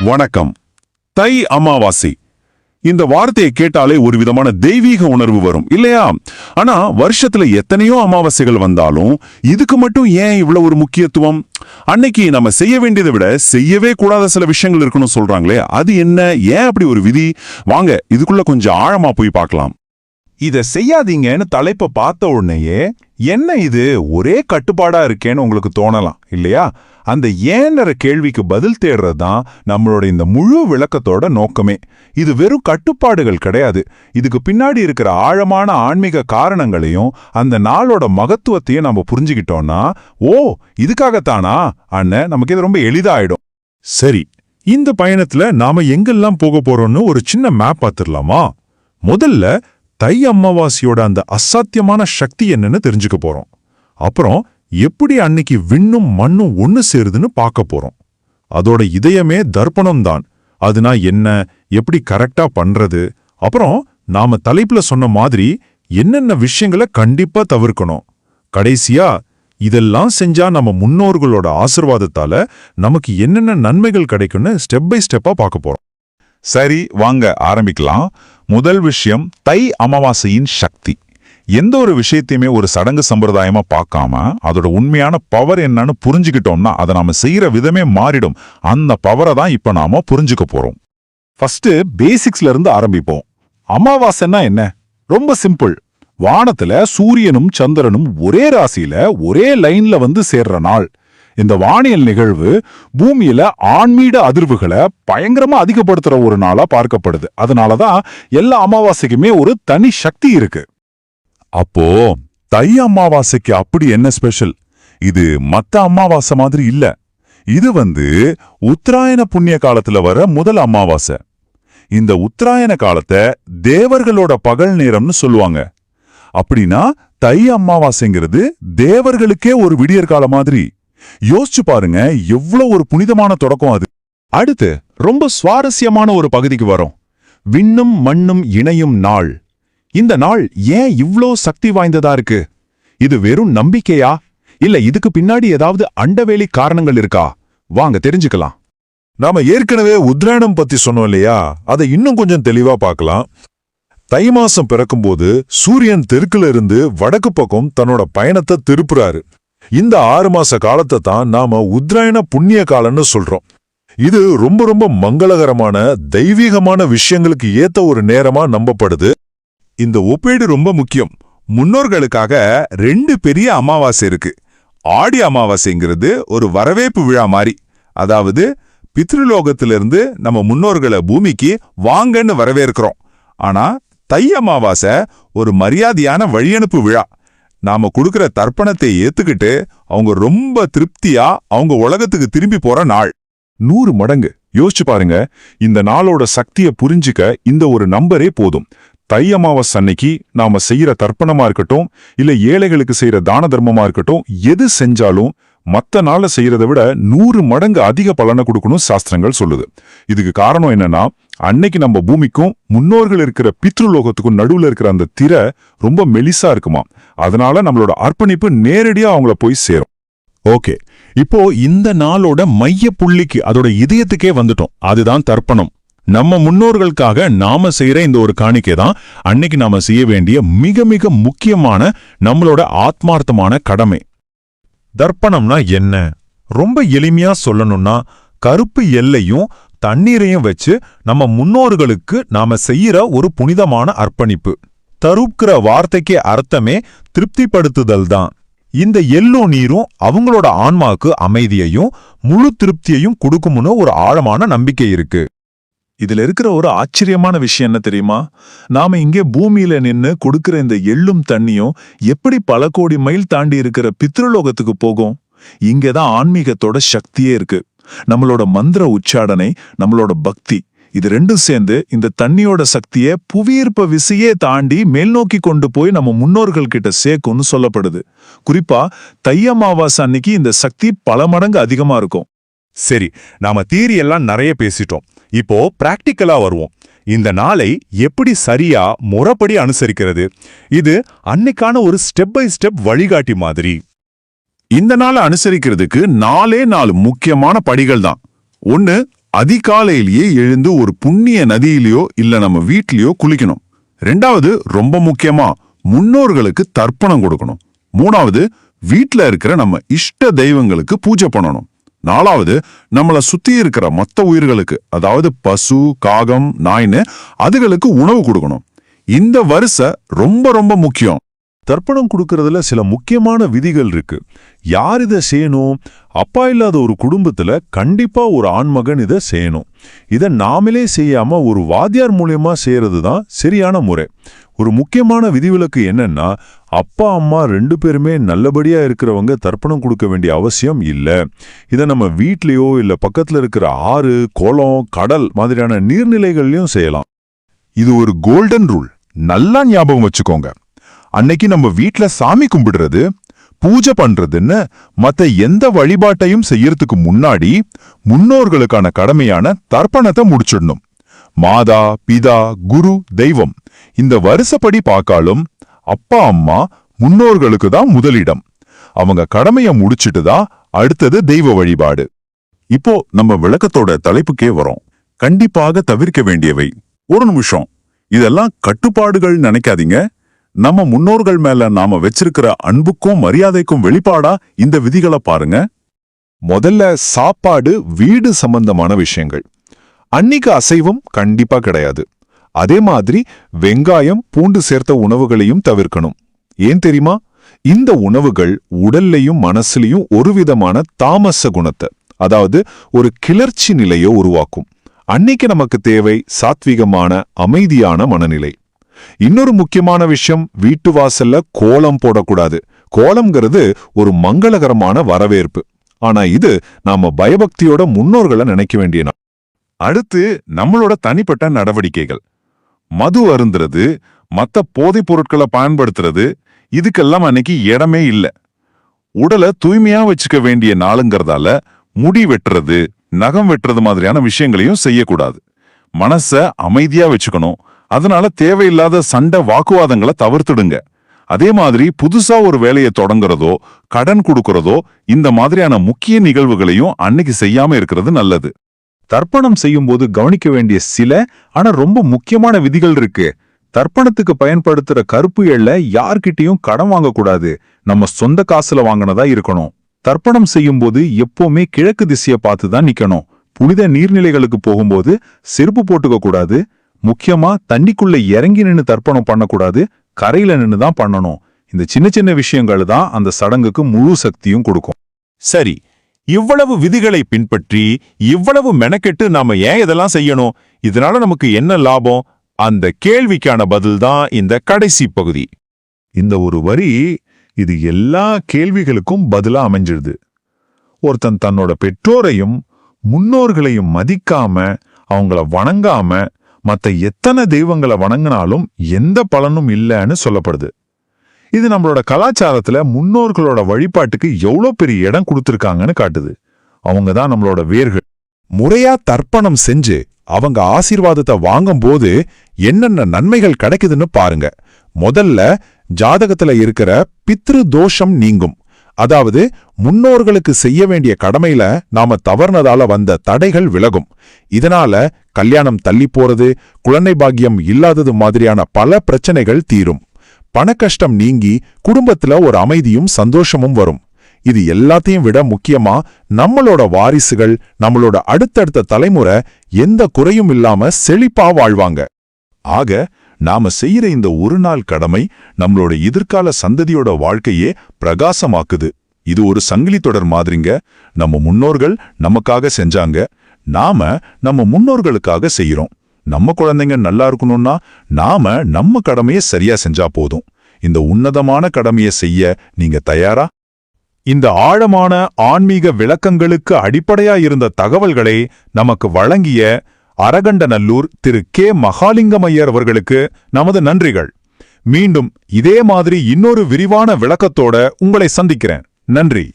வணக்கம். தை அமாவாசை. இந்த வார்த்தையை கேட்டாலே ஒரு விதமான தெய்வீக உணர்வு வரும் இல்லையா? ஆனா வருஷத்துல எத்தனையோ அமாவாசைகள் வந்தாலும் இதுக்கு மட்டும் ஏன் இவ்வளவு ஒரு முக்கியத்துவம்? அன்னைக்கு நம்ம செய்ய வேண்டியதை விட செய்யவே கூடாத சில விஷயங்கள் இருக்குன்னு சொல்றாங்களே அது என்ன? ஏன் அப்படி ஒரு விதி? வாங்க இதுக்குள்ள கொஞ்சம் ஆழமா போய் பார்க்கலாம். இத செய்யாதீங்கன்னு தலைப்பை பார்த்த உடனேயே என்ன இது? ஒரே கட்டுப்பாடா இருக்கேன்னு உங்களுக்கு தோணலாம் இல்லையா? அந்த ஏன்ற கேள்விக்கு பதில் தேடுறது தான் நம்மளோட இந்த முழு விளக்கத்தோட நோக்கமே. இது வெறும் கட்டுப்பாடுகள் கிடையாது. இதுக்கு பின்னாடி இருக்கிற ஆழமான ஆன்மீக காரணங்களையும் அந்த நாளோட மகத்துவத்தையும் நம்ம புரிஞ்சுக்கிட்டோம்னா ஓ இதுக்காகத்தானா? அண்ணன் நமக்கு இது ரொம்ப எளிதாயிடும். சரி இந்த பயணத்துல நாம எங்கெல்லாம் போக போறோம்னு ஒரு சின்ன மேப் பார்த்துடலாமா? முதல்ல தை அமாவாசையோட அந்த அசாத்தியமான சக்தி என்னன்னு தெரிஞ்சுக்க போறோம். அப்புறம் எப்படி அன்னைக்கு விண்ணும் மண்ணும் ஒன்னு சேருதுன்னு பார்க்க போறோம். அதோட இதயமே தர்ப்பணம் தான் அதுனா என்ன எப்படி கரெக்டா பண்றது? அப்புறம் நாம தலைப்புல சொன்ன மாதிரி என்னென்ன விஷயங்களை கண்டிப்பா தவிர்க்கணும்? கடைசியா இதெல்லாம் செஞ்சா நம்ம முன்னோர்களோட ஆசிர்வாதத்தால நமக்கு என்னென்ன நன்மைகள் கிடைக்கும்னு ஸ்டெப் பை ஸ்டெப்பா பார்க்க போறோம். சரி வாங்க ஆரம்பிக்கலாம். முதல் விஷயம் தை அமாவாசையின் சக்தி. எந்த ஒரு விஷயத்தையுமே ஒரு சடங்கு சம்பிரதாயமா பார்க்காம அதோட உண்மையான பவர் என்னன்னு புரிஞ்சுக்கிட்டோம்னா அதை நாம செய்யற விதமே மாறிடும். அந்த பவரை தான் இப்ப நாம புரிஞ்சுக்க போறோம். ஃபர்ஸ்ட் பேசிக்ஸ்ல இருந்து ஆரம்பிப்போம். அமாவாசைன்னா என்ன? ரொம்ப சிம்பிள் வானத்துல சூரியனும் சந்திரனும் ஒரே ராசியில ஒரே லைன்ல வந்து சேர்ற நாள். இந்த வானியல் நிகழ்வு பூமியில ஆன்மீக அதிர்வுகளை பயங்கரமா அதிகப்படுத்துற ஒரு நாளா பார்க்கப்படுது. அதனாலதான் எல்லா அமாவாசைக்குமே ஒரு தனி சக்தி இருக்கு. அப்போ தை அமாவாசைக்கு அப்படி என்ன ஸ்பெஷல்? இது மத்த அமாவாசை மாதிரி இல்ல. இது வந்து உத்தராயண புண்ணிய காலத்துல வர முதல் அமாவாசை. இந்த உத்தராயண காலத்தை தேவர்களோட பகல் நேரம்னு சொல்லுவாங்க. அப்படின்னா தை அமாவாசைங்கிறது தேவர்களுக்கே ஒரு விடியற்கால மாதிரி. யோசிச்சு பாருங்க எவ்வளவு ஒரு புனிதமான தொடக்கம் அது. அடுத்து ரொம்ப சுவாரஸ்யமான ஒரு பகுதிக்கு வரும். விண்ணும் மண்ணும் இணையும் நாள். இந்த நாள் ஏன் இவ்ளோ சக்தி வாய்ந்ததா இருக்கு? இது வெறும் நம்பிக்கையா? இல்ல இதுக்கு பின்னாடி ஏதாவது அண்டவேலி காரணங்கள் இருக்கா? வாங்க தெரிஞ்சுக்கலாம். நாம ஏற்கனவே உத்ராயணம் பத்தி சொன்னோம் இல்லையா? அதை இன்னும் கொஞ்சம் தெளிவா பார்க்கலாம். தை மாசம் பிறக்கும்போது சூரியன் தெற்குல இருந்து வடக்கு பக்கம் தன்னோட பயணத்தை திருப்புறாரு. இந்த ஆறு மாச காலத்தை தான் நாம உத்ராயண புண்ணிய காலம்னு சொல்றோம். இது ரொம்ப ரொம்ப மங்களகரமான தெய்வீகமான விஷயங்களுக்கு ஏத்த ஒரு நேரமா நம்பப்படுது. இந்த ஒப்பீடு ரொம்ப முக்கியம். முன்னோர்களுக்காக ரெண்டு பெரிய அமாவாசை இருக்கு. ஆடி அமாவாசைங்கிறது ஒரு வரவேற்பு விழா மாதிரி அதாவது பித்ருலோகத்திலிருந்து நம்ம முன்னோர்களை பூமிக்கு வாங்கன்னு வரவேற்கிறோம். ஆனா தை அமாவாசை ஒரு மரியாதையான வழியனுப்பு விழா. நாம கொடுக்கிற தர்ப்பணத்தை ஏத்துக்கிட்டு அவங்க ரொம்ப திருப்தியா அவங்க உலகத்துக்கு திரும்பி போற நாள். நூறு மடங்கு. யோசிச்சு பாருங்க. இந்த நாளோட சக்தியை புரிஞ்சுக்க இந்த ஒரு நம்பரே போதும். தை அமாவாசை அன்னைக்கு நாம செய்யற தர்ப்பணமா இருக்கட்டும் இல்ல ஏழைகளுக்கு செய்யற தான தர்மமா இருக்கட்டும் எது செஞ்சாலும் மத்த நாள செய்யறதை விட நூறு மடங்கு அதிக பலனை கொடுக்கணும் சாஸ்திரங்கள் சொல்லுது. இதுக்கு காரணம் என்னன்னா அன்னைக்கு நம்ம பூமிக்கும் முன்னோர்கள் இருக்கிற பித்ருலோகத்துக்கும் நடுவுல இருக்கிற அந்த திரை ரொம்ப மெலிசா இருக்குமா. அதனால நம்மளோட அர்ப்பணிப்பு நேரடியா அவங்கள போய் சேரும். ஓகே. இப்போ இந்த நாளோட மைய புள்ளிக்கு அதோட இதயத்துக்கே வந்துட்டோம். அதுதான் தர்ப்பணம். நம்ம முன்னோர்களுக்காக நாம செய்யற இந்த ஒரு காணிக்கை தான் அன்னைக்கு நாம செய்ய வேண்டிய மிக மிக முக்கியமான நம்மளோட ஆத்மார்த்தமான கடமை. தர்ப்பணம்னா என்ன? ரொம்ப எளிமையா சொல்லணும்னா கருப்பு எல்லையும் தண்ணீரையும் வச்சு நம்ம முன்னோர்களுக்கு நாம செய்யற ஒரு புனிதமான அர்ப்பணிப்பு. தருப்கிற வார்த்தைக்கு அர்த்தமே திருப்திப்படுத்துதல் தான். இந்த எள்ளும் நீரும் அவங்களோட ஆன்மாக்கு அமைதியையும் முழு திருப்தியையும் கொடுக்கும்னு ஒரு ஆழமான நம்பிக்கை இருக்கு. இதுல இருக்கிற ஒரு ஆச்சரியமான விஷயம் என்ன தெரியுமா? நாம இங்கே பூமியில நின்னு கொடுக்கிற இந்த எள்ளும் தண்ணியும் எப்படி பல கோடி மைல் தாண்டி இருக்கிற பித்ருலோகத்துக்கு போகும்? இங்கதான் ஆன்மீகத்தோட சக்தியே இருக்கு. நம்மளோட மந்திர உச்சாடனை நம்மளோட பக்தி இது ரெண்டும் சேர்ந்து இந்த தண்ணியோட சக்தியை புவியீர்ப்ப விசையே தாண்டி மேல்நோக்கி கொண்டு போய் நம்ம முன்னோர்கள் கிட்ட சேர்க்கும்னு சொல்லப்படுது. குறிப்பா தைய அமாவாசை அன்னைக்கு இந்த சக்தி பல மடங்கு அதிகமா இருக்கும். சரி நாம தீரி எல்லாம் நிறைய பேசிட்டோம். இப்போ பிராக்டிக்கலா வருவோம். இந்த நாளை எப்படி சரியா முறைப்படி அனுசரிக்கிறது? இது அன்னைக்கான ஒரு ஸ்டெப் பை ஸ்டெப் வழிகாட்டி மாதிரி. இந்த நாளை அனுசரிக்கிறதுக்கு நாலே நாலு முக்கியமான படிகள் தான் ஒன்னு அதிகாலையிலேயே எழுந்து ஒரு புண்ணிய நதியிலயோ இல்ல நம்ம வீட்லயோ குளிக்கணும். ரெண்டாவது ரொம்ப முக்கியமா முன்னோர்களுக்கு தர்ப்பணம் கொடுக்கணும். மூணாவது வீட்டில் இருக்கிற நம்ம இஷ்ட தெய்வங்களுக்கு பூஜை பண்ணணும். நாலாவது நம்மள சுத்தி இருக்கிற மற்ற உயிர்களுக்கு அதாவது பசு காகம் நாய்னு அதுகளுக்கு உணவு கொடுக்கணும். இந்த வரிசை ரொம்ப ரொம்ப முக்கியம். தர்ப்பணம் கொடுக்கறதுல சில முக்கியமான விதிகள் இருக்கு. யார் இதை செய்யணும்? அப்பா இல்லாத ஒரு குடும்பத்தில் கண்டிப்பாக ஒரு ஆண்மகன் இதை செய்யணும். இதை நாமளே செய்யாமல் ஒரு வாத்தியார் மூலியமாக செய்கிறது தான் சரியான முறை. ஒரு முக்கியமான விதிவிலக்கு என்னன்னா அப்பா அம்மா ரெண்டு பேருமே நல்லபடியாக இருக்கிறவங்க தர்ப்பணம் கொடுக்க வேண்டிய அவசியம் இல்லை. இதை நம்ம வீட்லேயோ இல்லை பக்கத்தில் இருக்கிற ஆறு குளம் கடல் மாதிரியான நீர்நிலைகள்லையும் செய்யலாம். இது ஒரு கோல்டன் ரூல் நல்லா ஞாபகம் வச்சுக்கோங்க. அன்னைக்கு நம்ம வீட்ல சாமி கும்பிடுறது பூஜை பண்றதுன்னு மத்த எந்த வழிபாட்டையும் செய்யறதுக்கு முன்னாடி முன்னோர்களுக்கான கடமையான தர்ப்பணத்தை முடிச்சிடணும். மாதா பிதா குரு தெய்வம். இந்த வருஷப்படி பார்க்காலும் அப்பா அம்மா முன்னோர்களுக்கு தான் முதலிடம். அவங்க கடமைய முடிச்சிட்டு தான் அடுத்தது தெய்வ வழிபாடு. இப்போ நம்ம விளக்கத்தோட தலைப்புக்கே வரோம். கண்டிப்பாக தவிர்க்க வேண்டியவை. ஒரு நிமிஷம். இதெல்லாம் கட்டுப்பாடுகள் நினைக்காதீங்க. நம்ம முன்னோர்கள் மேல நாம வச்சிருக்கிற அன்புக்கும் மரியாதைக்கும் வெளிப்பாடா இந்த விதிகளை பாருங்க. முதல்ல சாப்பாடு வீடு சம்பந்தமான விஷயங்கள். அன்னிக்கு அசைவம் கண்டிப்பா கிடையாது. அதே மாதிரி வெங்காயம் பூண்டு சேர்த்த உணவுகளையும் தவிர்க்கணும். ஏன் தெரியுமா? இந்த உணவுகள் உடல்லையும் மனசுலயும் ஒரு விதமான தாமச குணத்தை அதாவது ஒரு கிளர்ச்சி நிலையை உருவாக்கும். அன்னைக்கு நமக்கு தேவை சாத்விகமான அமைதியான மனநிலை. இன்னொரு முக்கியமான விஷயம் வீட்டு வாசல்ல கோலம் போடக்கூடாது. கோலம்ங்கிறது ஒரு மங்களகரமான வரவேற்பு. ஆனா இது நாம பயபக்தியோட முன்னோர்களை நினைக்க வேண்டியனா அடுத்து நம்மளோட தனிப்பட்ட நடவடிக்கைகள். மது அருந்துறது மத்த போதைப் பொருட்களை பயன்படுத்துறது இதுக்கெல்லாம் அன்னைக்கு இடமே இல்ல. உடலை தூய்மையா வச்சுக்க வேண்டிய நாளுங்கிறதால முடி வெட்டுறது நகம் வெட்டுறது மாதிரியான விஷயங்களையும் செய்யக்கூடாது. மனச அமைதியா வச்சுக்கணும். அதனால தேவையில்லாத சண்டை வாக்குவாதங்களை தவிர்த்துடுங்க. அதே மாதிரி புதுசா ஒரு வேலையை தொடங்குறதோ கடன் கொடுக்கறதோ இந்த மாதிரியான முக்கிய நிகழ்வுகளையும் அன்னைக்கு செய்யாம இருக்கிறது நல்லது. தர்ப்பணம் செய்யும்போது கவனிக்க வேண்டிய சில ஆனா ரொம்ப முக்கியமான விதிகள் இருக்கு. தர்ப்பணத்துக்கு பயன்படுத்துற கருப்பு எள்ள யார்கிட்டயும் கடன் வாங்கக்கூடாது. நம்ம சொந்த காசுல வாங்கினதா இருக்கணும். தர்ப்பணம் செய்யும்போது எப்பவுமே கிழக்கு திசைய பார்த்து தான் நிக்கணும். புனித நீர்நிலைகளுக்கு போகும்போது செருப்பு போட்டுக்க கூடாது முக்கியமா தண்ணிக்குள்ள இறங்கி நின்னு தர்ப்பணம் பண்ணக்கூடாது கரையில நின்னு தான் பண்ணணும். இந்த சின்ன சின்ன விஷயங்கள் தான் அந்த சடங்குக்கு முழு சக்தியும் கொடுக்கும். சரி இவ்வளவு விதிகளை பின்பற்றி இவ்வளவு மெனக்கெட்டு நாம ஏன் இதெல்லாம் செய்யணும்? இதனால நமக்கு என்ன லாபம்? அந்த கேள்விக்கான பதில் தான் இந்த கடைசி பகுதி. இந்த ஒரு வரி இது எல்லா கேள்விகளுக்கும் பதிலா அமைஞ்சிடுது ஒருத்தன் தன்னோட பெற்றோரையும் முன்னோர்களையும் மதிக்காம அவங்கள வணங்காம மத்த எத்தனை தெய்வங்களை வணங்கினாலும் எந்த பலனும் இல்லைன்னு சொல்லப்படுது. இது நம்மளோட கலாச்சாரத்துல முன்னோர்களோட வழிபாட்டுக்கு எவ்வளோ பெரிய இடம் கொடுத்துருக்காங்கன்னு காட்டுது. அவங்க தான் நம்மளோட வேர்கள். முறையா தர்ப்பணம் செஞ்சு அவங்க ஆசீர்வாதத்தை வாங்கும்போது என்னென்ன நன்மைகள் கிடைக்குதுன்னு பாருங்க. முதல்ல ஜாதகத்துல இருக்கிற பித்ரு தோஷம் நீங்கும். அதாவது முன்னோர்களுக்கு செய்ய வேண்டிய கடமையில நாம தவறுனதால வந்த தடைகள் விலகும். இதனால கல்யாணம் தள்ளி போறது குழந்தை பாக்கியம் இல்லாதது மாதிரியான பல பிரச்சனைகள் தீரும். பணக்கஷ்டம் நீங்கி குடும்பத்துல ஒரு அமைதியும் சந்தோஷமும் வரும். இது எல்லாத்தையும் விட முக்கியமா நம்மளோட வாரிசுகள் நம்மளோட அடுத்தடுத்த தலைமுறை எந்த குறையும் இல்லாம செழிப்பா வாழ்வாங்க. ஆக நாம செய்யற இந்த ஒரு நாள் கடமை நம்மளோட எதிர்கால சந்ததியோட வாழ்க்கையே பிரகாசமாக்குது. இது ஒரு சங்கிலி தொடர் மாதிரிங்க. நம்ம முன்னோர்கள் நமக்காக செஞ்சாங்க. நாம நம்ம முன்னோர்களுக்காக செய்யறோம். நம்ம குழந்தைங்க நல்லா இருக்கணும்னா நாம நம்ம கடமையை சரியா செஞ்சா போதும். இந்த உன்னதமான கடமையை செய்ய நீங்க தயாரா? இந்த ஆழமான ஆன்மீக விளக்கங்களுக்கு அடிப்படையா இருந்த தகவல்களை நமக்கு வழங்கிய அரகண்டநல்லூர் திரு கே. மகாலிங்கமையர் அவர்களுக்கு நமது நன்றிகள். மீண்டும் இதே மாதிரி இன்னொரு விரிவான விளக்கத்தோட உங்களை சந்திக்கிறேன். நன்றி.